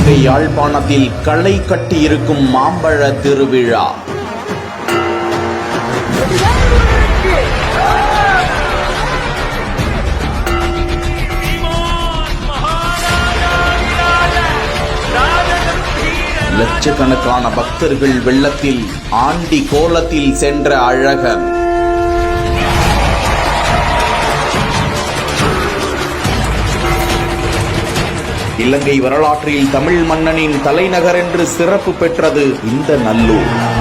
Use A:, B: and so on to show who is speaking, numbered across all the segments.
A: யாழ்ப்பாணத்தில் களை கட்டியிருக்கும் மாம்பழ திருவிழா. லட்சக்கணக்கான பக்தர்கள் வெள்ளத்தில் ஆண்டி கோலத்தில் சென்ற அழகன் இலங்கை வரலாற்றில் தமிழ் மன்னனின் தலைநகர் என்று சிறப்பு பெற்றது இந்த நல்லூர்.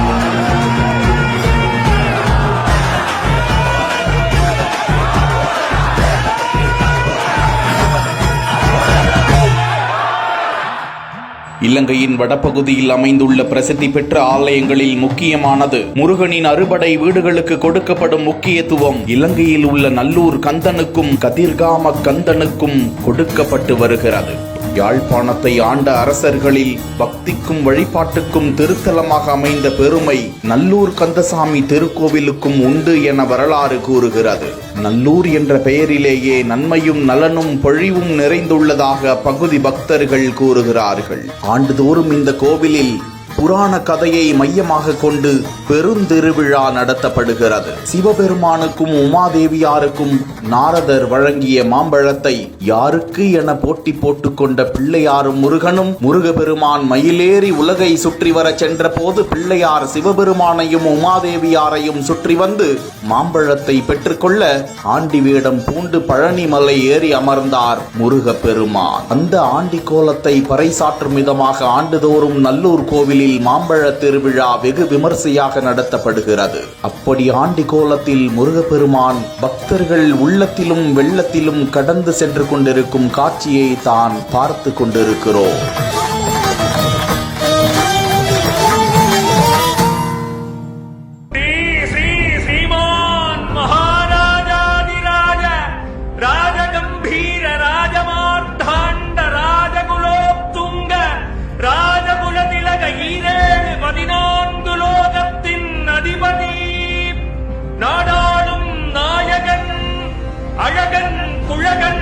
A: இலங்கையின் வடபகுதியில் அமைந்துள்ள பிரசித்தி பெற்ற ஆலயங்களில் முக்கியமானது முருகனின் அறுபடை வீடுகளுக்கு கொடுக்கப்படும் முக்கியத்துவம். இலங்கையில் உள்ள நல்லூர் கந்தனுக்கும் கதிர்காம கந்தனுக்கும் கொடுக்கப்பட்டு வருகிறது. யாழ்ப்பாணத்தை ஆண்ட அரசர்களில் பக்திக்கும் வழிபாட்டுக்கும் திருத்தலமாக அமைந்த பெருமை நல்லூர் கந்தசாமி திருக்கோவிலுக்கும் உண்டு என வரலாறு கூறுகிறது. நல்லூர் என்ற பெயரிலேயே நன்மையும் நலனும் பொழிவும் நிறைந்துள்ளதாக பகுதி பக்தர்கள் கூறுகிறார்கள். ஆண்டுதோறும் இந்த கோவிலில் புராண கதையை மையமாக கொண்டு பெருந்திருவிழா நடத்தப்படுகிறது. சிவபெருமானுக்கும் உமாதேவியாருக்கும் நாரதர் வழங்கிய மாம்பழத்தை யாருக்கு என போட்டி போட்டுக்கொண்ட பிள்ளையாரும் முருகனும் முருகபெருமான் மயிலேறி உலகை சுற்றி வர சென்ற போது பிள்ளையார் சிவபெருமானையும் உமாதேவியாரையும் சுற்றி வந்து மாம்பழத்தை பெற்றுக்கொள்ள ஆண்டி வேடம் பூண்டு பழனிமலை ஏறி அமர்ந்தார் முருகப்பெருமான். அந்த ஆண்டி கோலத்தை பறைசாற்றும் விதமாக ஆண்டுதோறும் நல்லூர் கோவிலில் மாம்பழ திருவிழா வெகு விமர்சையாக நடத்தப்படுகிறது. அப்படி ஆண்டி கோலத்தில் முருகப்பெருமான் பக்தர்கள் உள்ளத்திலும் வெள்ளத்திலும் கடந்து சென்று கொண்டிருக்கும் காட்சியை தான் பார்த்து கொண்டிருக்கிறோம்.
B: ராஜகம்பீர la